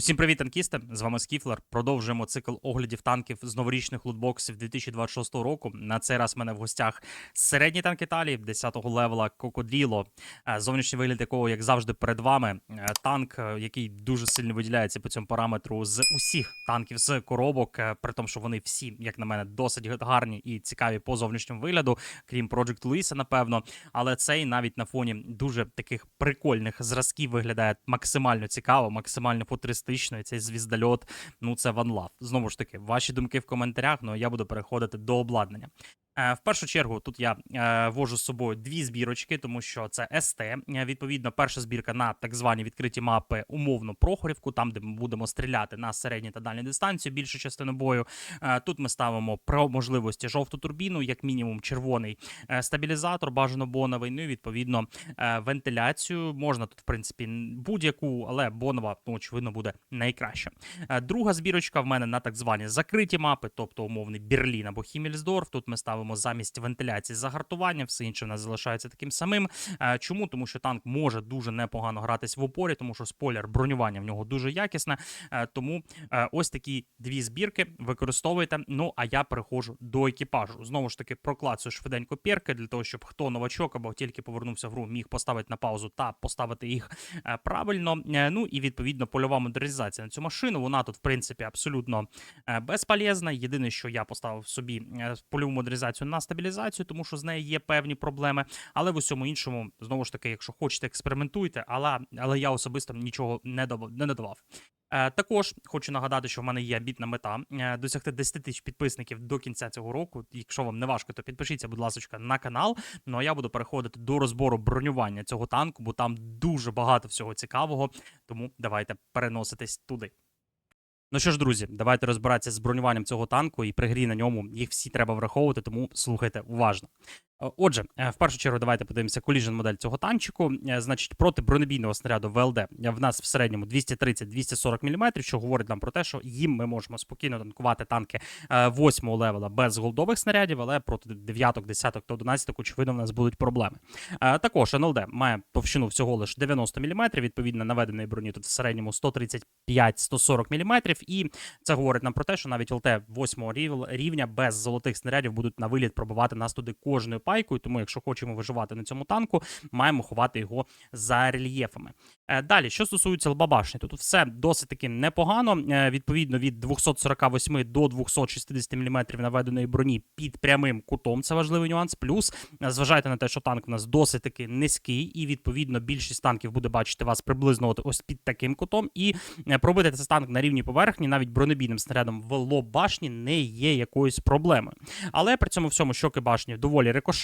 Усім привіт, танкісти! З вами Скіфлер. Продовжуємо цикл оглядів танків з новорічних лутбоксів 2026 року. На цей раз в мене в гостях середній танк Італії 10-го левела Кокодріло. Е, Зовнішній вигляд якого, як завжди, перед вами. Е, Танк, е, який дуже сильно виділяється по цьому параметру з усіх танків з коробок, при тому, що вони всі, як на мене, досить гарні і цікаві по зовнішньому вигляду, крім Project Luisa, напевно. Але цей навіть на фоні дуже таких прикольних зразків виглядає максимально цікаво, максимально футуристично. І цей звіздольот, ну це Love. Знову ж таки, ваші думки в коментарях. Ну а я буду переходити до обладнання. Е, В першу чергу тут я е, вожу з собою дві збірочки, тому що це СТ. Е, Відповідно, перша збірка на так звані відкриті мапи умовно Прохорівку, там де ми будемо стріляти на середній та дальню дистанцію, більшу частину бою. Тут ми ставимо про можливості жовту турбіну, як мінімум червоний стабілізатор, бажано боновий. Ну і відповідно вентиляцію. Можна тут, в принципі, будь-яку, але бонова, ну, очевидно, буде найкраща. Е, Друга збірочка в мене на так звані закриті мапи, тобто умовний Берлін або Хімельсдорф. Тут ми ставимо замість вентиляції загартування, все інше в нас залишається таким самим. Е, Чому? Тому що танк може дуже непогано гратись в опорі, тому що спойлер бронювання в нього дуже якісне. Е, Тому е, ось такі дві збірки використовуйте. Ну а я переходжу до екіпажу. Знову ж таки, проклацую швиденько перки для того, щоб хто новачок або тільки повернувся в гру, міг поставити на паузу та поставити їх правильно. Ну і відповідно польова модернізація на цю машину. Вона тут, в принципі, абсолютно безполезна. Єдине, що я поставив собі польову модернізацію на стабілізацію, тому що з нею є певні проблеми. Але в усьому іншому, знову ж таки, якщо хочете, експериментуйте. Але, але я особисто нічого не дав- не додавав. Е, Також хочу нагадати, що в мене є амбітна мета е, досягти 10 тисяч підписників до кінця цього року. Якщо вам не важко, то підпишіться, будь ласка, на канал. Ну а я буду переходити до розбору бронювання цього танку, бо там дуже багато всього цікавого. Тому давайте переноситись туди. Ну що ж, друзі, давайте розбиратися з бронюванням цього танку, і при грі на ньому їх всі треба враховувати, тому слухайте уважно. Е, Отже, е, в першу чергу, давайте подивимося коліжен модель цього танчику. Е, Значить, проти бронебійного снаряду ВЛД в нас в середньому 230-240 мм, що говорить нам про те, що їм ми можемо спокійно танкувати танки 8 левела без голдових снарядів, але проти 9, 10 та 11, очевидно, в нас будуть проблеми. Також НЛД має товщину всього лише 90 мм, відповідно наведеної броні тут в середньому 135-140 мм, і це говорить нам про те, що навіть ЛТ 8 рівня без золотих снарядів будуть на виліт пробивати нас туди кожною пайкою. Тому, якщо хочемо виживати на цьому танку, маємо ховати його за рельєфами. Е, Далі, що стосується лбабашні, тут все досить таки непогано. Е, Відповідно, від 248 до 260 мм наведеної броні під прямим кутом. Це важливий нюанс. Плюс е, зважайте на те, що танк у нас досить таки низький, і відповідно більшість танків буде бачити вас приблизно от ось під таким кутом. І пробити цей танк на рівні поверхні, навіть бронебійним снарядом в лоб башні не є якоюсь проблемою. Але при цьому всьому щоки башні доволі рикошетні.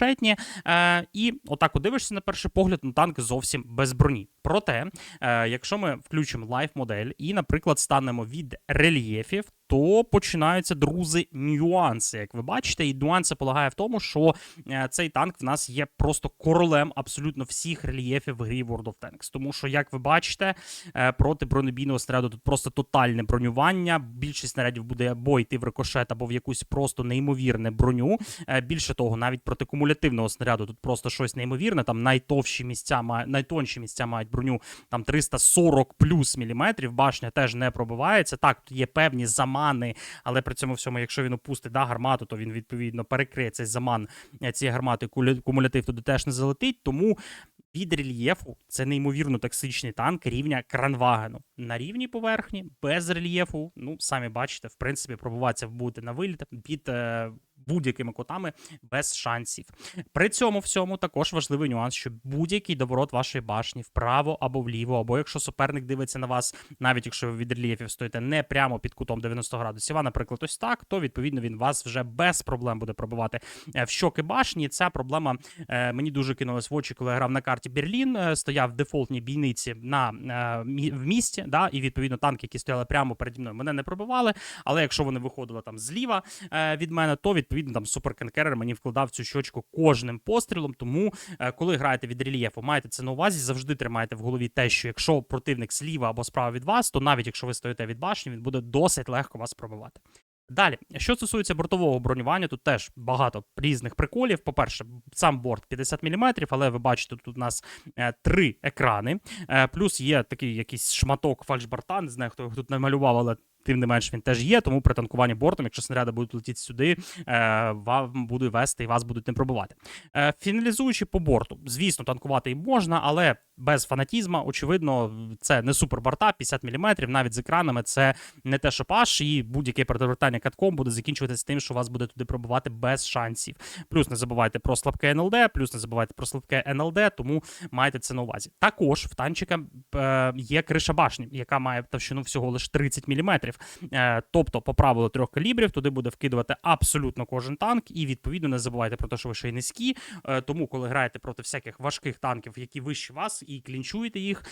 Е, і отак от дивишся на перший погляд, ну танк зовсім без броні. Проте, е, якщо ми включимо лайф модель і, наприклад, станемо від рельєфів, то починаються друзі нюанси. Як ви бачите, і нюанси полягає в тому, що е, цей танк в нас є просто королем абсолютно всіх рельєфів грі World of Tanks. Тому що, як ви бачите, е, проти бронебійного снаряду тут просто тотальне бронювання. Більшість снарядів буде або йти в рикошет, або в якусь просто неймовірне броню. Е, Більше того, навіть проти кумулятивного снаряду тут просто щось неймовірне. Там найтовщі місця найтонші місця мають броню там 340 плюс міліметрів. Башня теж не пробивається. Так, тут є певні замани, але при цьому всьому, якщо він опустить да, гармату, то він відповідно перекриє цей заман е, цієї гармати. Кумулятив туди теж не залетить. Тому від рельєфу це неймовірно токсичний танк рівня Кранвагену. На рівні поверхні, без рельєфу. Ну, самі бачите, в принципі, пробуватися бути на виліт під е, будь-якими кутами без шансів. При цьому всьому також важливий нюанс, що будь-який доворот вашої башні вправо або вліво, або якщо суперник дивиться на вас, навіть якщо ви від рельєфів стоїте не прямо під кутом 90 градусів, а наприклад, ось так, то відповідно він вас вже без проблем буде пробивати е, в щоки башні. Ця проблема е, мені дуже кинулась в очі, коли я грав на карті Берлін. е, Стояв в дефолтній бійниці на в місті, да, і відповідно танки, які стояли прямо переді мною, мене не пробивали. Але якщо вони виходили там зліва від мене, то відповідно там суперкенкерер мені вкладав цю щочку кожним пострілом. Тому, е, коли граєте від рельєфу, маєте це на увазі, завжди тримайте в голові те, що якщо противник зліва або справа від вас, то навіть якщо ви стоїте від башні, він буде досить легко вас пробивати. Далі, що стосується бортового бронювання, тут теж багато різних приколів. По-перше, сам борт 50 мм, але ви бачите, тут у нас е, три екрани. Е, плюс є такий якийсь шматок фальшборта, не знаю, хто його тут намалював, але. Тим не менш він теж є, тому при танкуванні бортом, якщо снаряди будуть летіти сюди, е, вам будуть вести і вас будуть не пробувати. Е, фіналізуючи по борту, звісно, танкувати і можна, але без фанатізма, очевидно, це не супер борта, 50 мм, навіть з екранами це не те, що паш, і будь-яке перевертання катком буде закінчуватися тим, що вас буде туди пробувати без шансів. Плюс не забувайте про слабке НЛД, плюс не забувайте про слабке НЛД, тому майте це на увазі. Також в танчика е, є криша башні, яка має товщину всього лише 30 мм. Е, тобто, по правилу трьох калібрів, туди буде вкидувати абсолютно кожен танк, і відповідно не забувайте про те, що ви ще й низькі. Е, тому, коли граєте проти всяких важких танків, які вищі вас, і клінчуєте їх,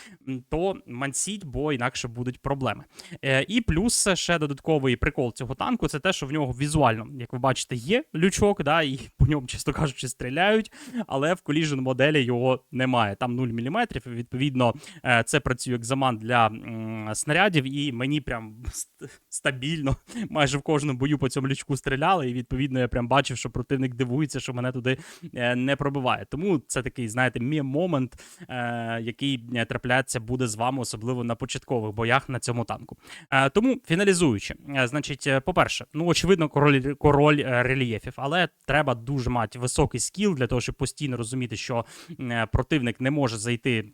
то мансіть, бо інакше будуть проблеми. Е, і плюс ще додатковий прикол цього танку це те, що в нього візуально, як ви бачите, є лючок, да, і по ньому, чесно кажучи, стріляють, але в коліжен моделі його немає. Там 0 мм, відповідно це працює як заман для снарядів, і мені прям стабільно майже в кожному бою по цьому лючку стріляли. І відповідно я прям бачив, що противник дивується, що мене туди е, не пробиває. Тому це такий, знаєте, мє-момент, е, який е, трапляється буде з вами, особливо на початкових боях на цьому танку. Тому фіналізуючи, значить, по-перше, ну очевидно, король, король рельєфів, але треба дуже мати високий скіл для того, щоб постійно розуміти, що противник не може зайти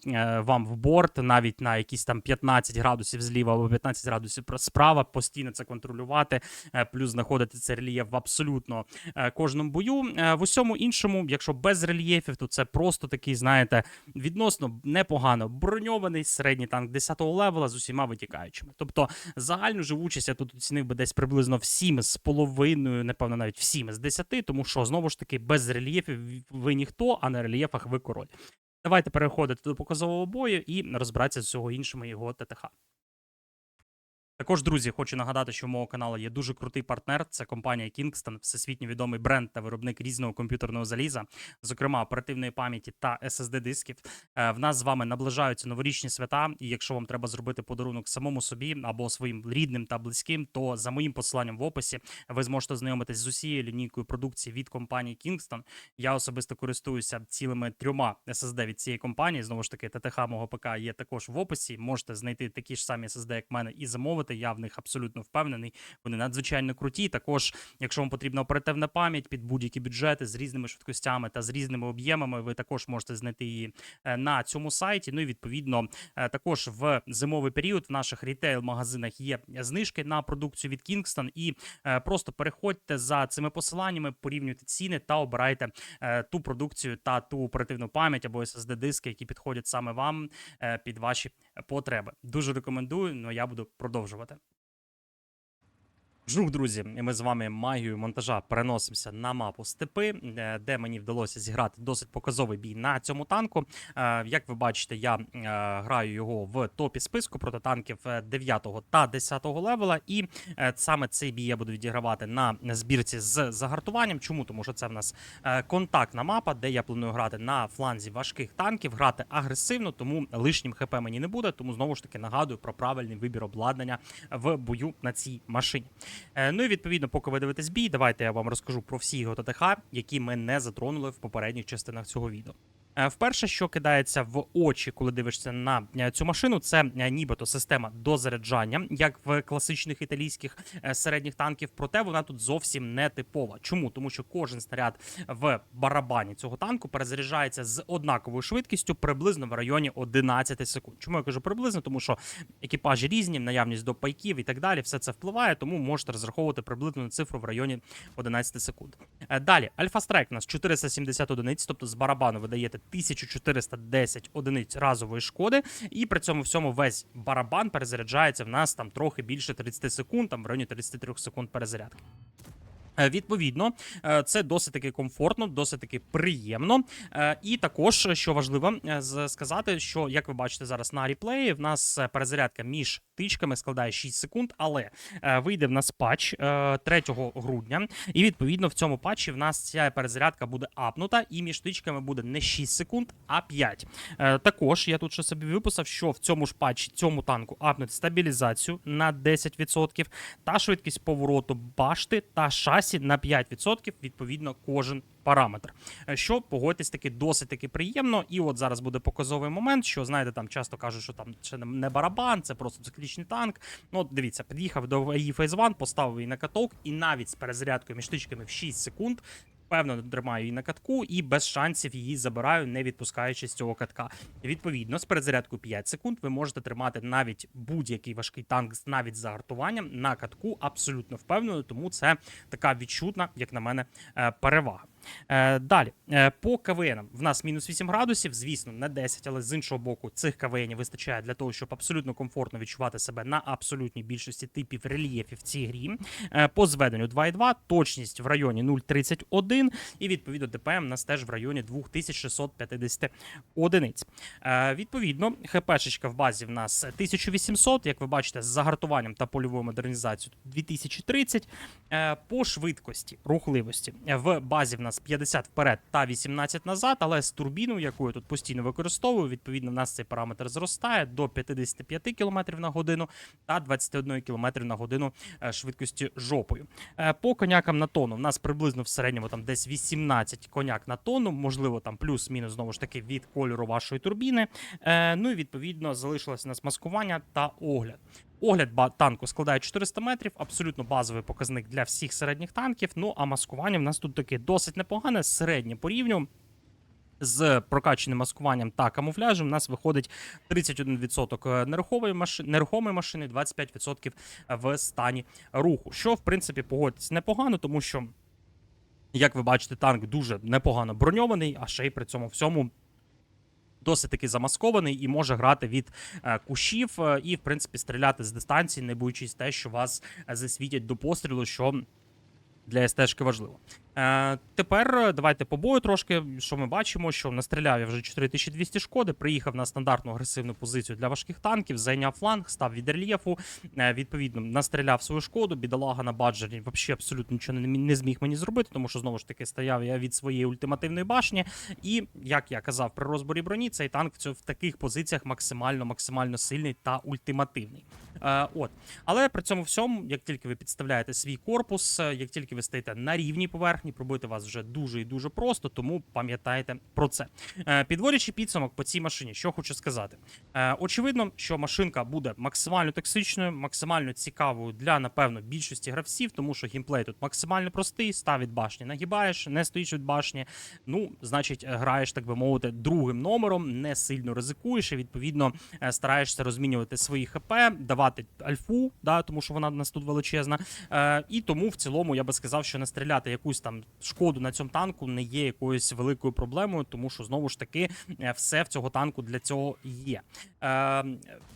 вам в борт навіть на якісь там 15 градусів зліва або 15 градусів пр- справа, постійно це контролювати, е, плюс знаходити цей рельєф в абсолютно е, кожному бою. Е, В усьому іншому, якщо без рельєфів, то це просто такий, знаєте, відносно непогано броньований середній танк 10-го левела з усіма витікаючими. Тобто загальну живучість я тут оцінив би десь приблизно в 7 з половиною, напевно, навіть в 7 з 10, тому що знову ж таки без рельєфів ви ніхто, а на рельєфах ви король. Давайте переходити до показового бою і розбиратися з всього іншого його ТТХ. Також, друзі, хочу нагадати, що у мого каналу є дуже крутий партнер. Це компанія Kingston, всесвітньо відомий бренд та виробник різного комп'ютерного заліза, зокрема оперативної пам'яті та SSD дисків. Е, В нас з вами наближаються новорічні свята, і якщо вам треба зробити подарунок самому собі або своїм рідним та близьким, то за моїм посиланням в описі ви зможете знайомитись з усією лінійкою продукції від компанії Kingston. Я особисто користуюся цілими трьома SSD від цієї компанії. Знову ж таки, ТТХ мого ПК є також в описі. Можете знайти такі ж самі SSD, як в мене, і замовити. Я в них абсолютно впевнений. Вони надзвичайно круті. Також, якщо вам потрібна оперативна пам'ять під будь-які бюджети з різними швидкостями та з різними об'ємами, ви також можете знайти її е, на цьому сайті. Ну і відповідно, е, також в зимовий період в наших рітейл-магазинах є знижки на продукцію від Kingston. І е, просто переходьте за цими посиланнями, порівнюйте ціни та обирайте ту продукцію та ту оперативну пам'ять або SSD диски, які підходять саме вам під ваші потреби. Дуже рекомендую. але я буду продовжувати. Жух, друзі, ми з вами магією монтажа переносимося на мапу степи, е, де мені вдалося зіграти досить показовий бій на цьому танку. Е, Як ви бачите, я е, граю його в топі списку проти танків 9 та 10 левела. І саме цей бій я буду відігравати на збірці з загартуванням. Чому? Тому що це в нас контактна мапа, де я планую грати на фланзі важких танків, грати агресивно, тому лишнім хп мені не буде. Тому знову ж таки нагадую про правильний вибір обладнання в бою на цій машині. Е, Ну і відповідно, поки ви дивитесь бій, давайте я вам розкажу про всі його ТТХ, які ми не затронули в попередніх частинах цього відео. Е, Вперше, що кидається в очі, коли дивишся на е, цю машину, це е, нібито система дозаряджання, як в класичних італійських середніх танків. Проте вона тут зовсім не типова. Чому? Тому що кожен снаряд в барабані цього танку перезаряджається з однаковою швидкістю приблизно в районі 11 секунд. Чому я кажу приблизно? Тому що екіпажі різні, наявність до пайків і так далі, все це впливає, тому можете розраховувати приблизно цифру в районі 11 секунд. Далі, Альфа Страйк у нас 470 одиниць, тобто з барабану ви даєте 1410 одиниць разової шкоди, і при цьому всьому весь барабан перезаряджається в нас там трохи більше 30 секунд, там в районі 33 секунд перезарядки. Е, Відповідно, е, це досить таки комфортно, досить таки приємно. Е, І також, що важливо сказати, що як ви бачите зараз на реплеї, в нас перезарядка між тичками складає 6 секунд, але вийде в нас патч е, 3 грудня. І відповідно в цьому патчі в нас ця перезарядка буде апнута, і між тичками буде не 6 секунд, а 5. Е, Також я тут ще собі виписав, що в цьому ж патчі цьому танку апнуть стабілізацію на 10%, та швидкість повороту башти та шасі на 5%, відповідно, кожен параметр. Е, Що погодьтесь таки досить таки приємно. І от зараз буде показовий момент, що знаєте, там часто кажуть, що там це не барабан, це просто циклічний танк. Ну, дивіться, під'їхав до її 1, поставив її на каток, і навіть з перезарядкою між тичками в 6 секунд. Певно, тримаю її на катку і без шансів її забираю, не відпускаючи з цього катка. Відповідно, з перезарядкою 5 секунд ви можете тримати навіть будь-який важкий танк, навіть за загартуванням на катку, абсолютно впевнено. Тому це така відчутна, як на мене, е, перевага. Е, Далі, Е, по КВНам в нас мінус 8 градусів, звісно, не 10, але з іншого боку, цих КВНів вистачає для того, щоб абсолютно комфортно відчувати себе на абсолютній більшості типів рельєфів в цій грі. Е, По зведенню 2,2, точність в районі 0,31, і відповідно ДПМ нас теж в районі 2650 одиниць. Відповідно, ХПшечка в базі в нас 1800, як ви бачите, з загартуванням та польовою модернізацією 2030. Е, По швидкості, рухливості в базі в нас 50 вперед та 18 назад, але з турбіною, яку я тут постійно використовую, відповідно, в нас цей параметр зростає до 55 км на годину та 21 км на годину е, швидкості жопою. Е, По конякам на тонну в нас приблизно в середньому там десь 18 коняк на тонну, можливо, там плюс-мінус знову ж таки від кольору вашої турбіни. Е, Ну і відповідно залишилось у нас маскування та огляд. Огляд танку складає 400 метрів, абсолютно базовий показник для всіх середніх танків. Ну а маскування в нас тут таке досить непогане, середнє по рівню. З прокаченим маскуванням та камуфляжем у нас виходить 31% нерухомої машини, нерухомої машини, 25% в стані руху. Що, в принципі, погодьтесь непогано, тому що, як ви бачите, танк дуже непогано броньований, а ще й при цьому всьому досить таки замаскований і може грати від е, кущів е, і, в принципі, стріляти з дистанції, не боючись те, що вас е, засвітять до пострілу, що для СТшки важливо. Е, тепер е, давайте по бою трошки. Що ми бачимо, що настріляв я вже 4200 шкоди, приїхав на стандартну агресивну позицію для важких танків, зайняв фланг, став від рельєфу, е, відповідно, настріляв свою шкоду, бідолага на баджері взагалі абсолютно нічого не, не зміг мені зробити, тому що знову ж таки стояв я від своєї ультимативної башні. І як я казав при розборі броні, цей танк в, таких позиціях максимально максимально сильний та ультимативний. Е, от. Але при цьому всьому, як тільки ви підставляєте свій корпус, е, як тільки ви стоїте на рівній поверхні, пробити вас вже дуже і дуже просто, тому пам'ятайте про це. Е, Підводячи підсумок по цій машині, що хочу сказати. Е, Очевидно, що машинка буде максимально токсичною, максимально цікавою для, напевно, більшості гравців, тому що геймплей тут максимально простий, став від башні, нагибаєш, не стоїш від башні. Ну, значить, граєш, так би мовити, другим номером, не сильно ризикуєш, і відповідно е, стараєшся розмінювати свої ХП, давати альфу, да, тому що вона в нас тут величезна. І тому в цілому я би сказав, що не стріляти якусь там шкоду на цьому танку не є якоюсь великою проблемою, тому що знову ж таки е, все в цього танку для цього є. Е,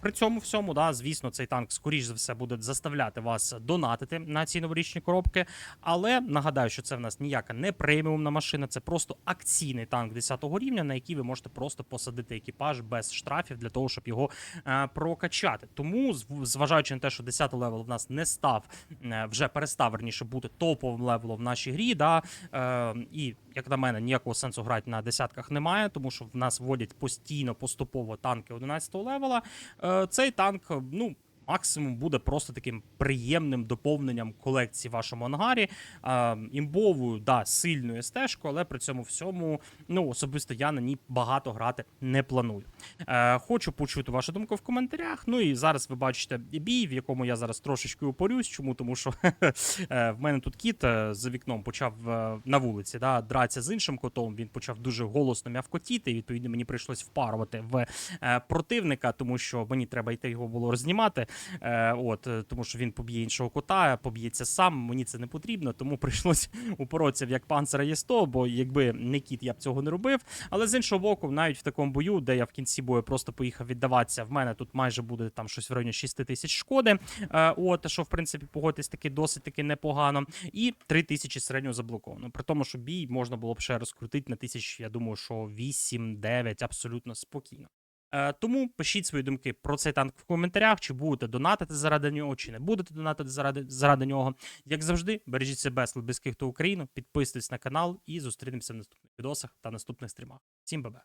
при цьому всьому, да, звісно, цей танк, скоріш за все, буде заставляти вас донатити на ці новорічні коробки. Але нагадаю, що це в нас ніяка не преміумна машина, це просто акційний танк 10 рівня, на який ви можете просто посадити екіпаж без штрафів для того, щоб його е, прокачати. Тому, зважаючи на те, що 10 левел в нас не став, е, вже перестав верніше бути топовим левелом в нашій грі, да, е, і як на мене, ніякого сенсу грати на десятках немає, тому що в нас вводять постійно поступово танки 11-го левела. Е, цей танк, ну. Максимум буде просто таким приємним доповненням колекції в вашому ангарі. Е, імбовою, да, сильною стежкою, але при цьому всьому, ну, особисто я на ній багато грати не планую. Е, хочу почути вашу думку в коментарях. Ну і зараз ви бачите бій, в якому я зараз трошечки упорюсь. Чому? Тому що е, в мене тут кіт е, за вікном почав е, на вулиці да, дратися з іншим котом. Він почав дуже голосно м'явкотіти. І відповідно мені прийшлось впарувати в противника, тому що мені треба йти його було рознімати. Е, от, е, тому що він поб'є іншого кота, поб'ється сам. Мені це не потрібно, тому прийшлось упоротися в як панцера є 100, бо якби не кіт, я б цього не робив. Але з іншого боку, навіть в такому бою, де я в кінці бою просто поїхав віддаватися, в мене тут майже буде там щось в районі 6 тисяч шкоди. Е, от, що в принципі погодьтесь таки досить таки непогано. І 3 тисячі середньо заблоковано. При тому, що бій можна було б ще розкрутити на тисяч, я думаю, що 8-9 абсолютно спокійно. Е, тому пишіть свої думки про цей танк в коментарях, чи будете донатити заради нього, чи не будете донатити заради, заради нього. Як завжди, бережіть себе, слабких та Україну, підписуйтесь на канал і зустрінемося в наступних відосах та наступних стрімах. Всім бабе!